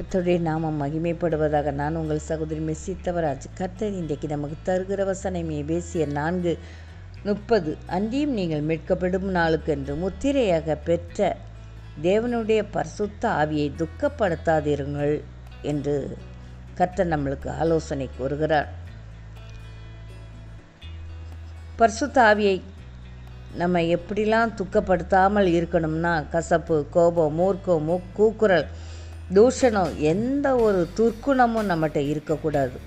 கத்தருடைய நாமம் மகிமைப்படுவதாக நான் உங்கள் சகோதரி மெஸ்ஸித்தவராஜ் கத்தர் இன்றைக்கு நமக்கு தருகிற வசனமே பேசிய நான்கு முப்பது. அன்றியும் நீங்கள் மீட்கப்படும் நாளுக்கென்று முத்திரையாக பெற்ற தேவனுடைய பரிசுத்த ஆவியை துக்கப்படுத்தாதிருங்கள் என்று கர்த்தர் நம்மளுக்கு ஆலோசனை கூறுகிறார். பரிசுத்த ஆவியை நம்ம எப்படிலாம் துக்கப்படுத்தாமல் இருக்கணும்னா கசப்பு கோபம் மூர்க்கம் மூ கூக்குரல் தூஷணம் எந்த ஒரு துர்க்குணமும் நம்மகிட்ட இருக்கக்கூடாது.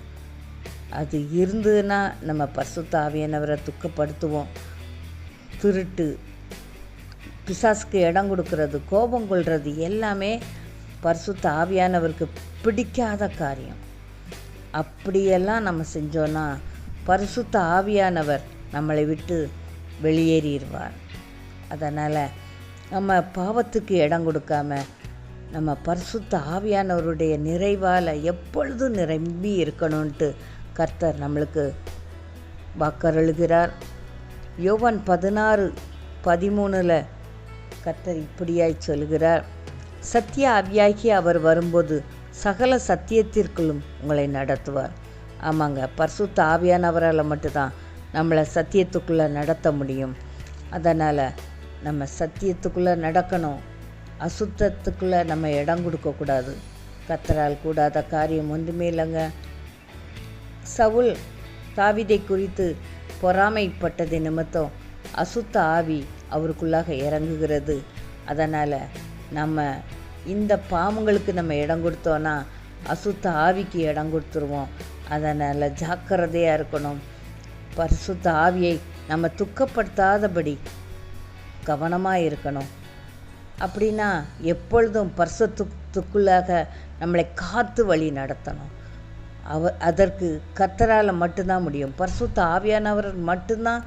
அது இருந்ததுன்னா நம்ம பரிசுத்த ஆவியானவரை துக்கப்படுத்துவோம். திருட்டு பிசாசுக்கு இடம் கொடுக்கறது கோபம் கொள்வது எல்லாமே பரிசுத்த ஆவியானவருக்கு பிடிக்காத காரியம். அப்படியெல்லாம் நம்ம செஞ்சோன்னா பரிசுத்த ஆவியானவர் நம்மளை விட்டு வெளியேறிடுவார். அதனால் நம்ம பாவத்துக்கு இடம் கொடுக்காம நம்ம பரிசுத்த ஆவியானவருடைய நிறைவால் எப்பொழுதும் நிரம்பி இருக்கணும்ன்ட்டு கர்த்தர் நம்மளுக்கு வாக்கருளுகிறார். யோவான் பதினாறு பதிமூணில் கர்த்தர் இப்படியாய் சொல்கிறார் சத்திய ஆவியாகி அவர் வரும்போது சகல சத்தியத்திற்குள்ளும் உங்களை நடத்துவார். ஆமாங்க பரிசுத்த ஆவியானவரால் மட்டும்தான் நம்மளை சத்தியத்துக்குள்ளே நடத்த முடியும். அதனால் நம்ம சத்தியத்துக்குள்ளே நடக்கணும். அசுத்தத்துக்குள்ளே நம்ம இடம் கொடுக்கக்கூடாது கத்தரால் கூடாத காரியம் ஒன்றுமே இல்லைங்க. சவுல் தாவிதை குறித்து பொறாமைப்பட்டது நிமித்தம் அசுத்த ஆவி அவருக்குள்ளாக இறங்குகிறது. அதனால் நம்ம இந்த பாம்புங்களுக்கு நம்ம இடம் கொடுத்தோன்னா அசுத்த ஆவிக்கு இடம் கொடுத்துருவோம். அதனால் ஜாக்கிரதையாக இருக்கணும். பரிசுத்த ஆவியை நம்ம துக்கப்படுத்தாதபடி கவனமாக இருக்கணும். அப்படின்னா எப்பொழுதும் பரிசுத்துக்குள்ளாக நம்மளை காத்து வழி நடத்தணும். அவ அதற்கு கத்தரால் மட்டும்தான் முடியும். பரிசுத்த ஆவியானவர் மட்டும்தான்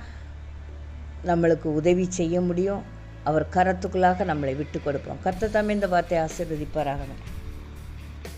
நம்மளுக்கு உதவி செய்ய முடியும். அவர் கரத்துக்குள்ளாக நம்மளை விட்டு கொடுப்போம். கர்த்த தாமே இந்த வார்த்தையை ஆசீர்வதிப்பாராகணும்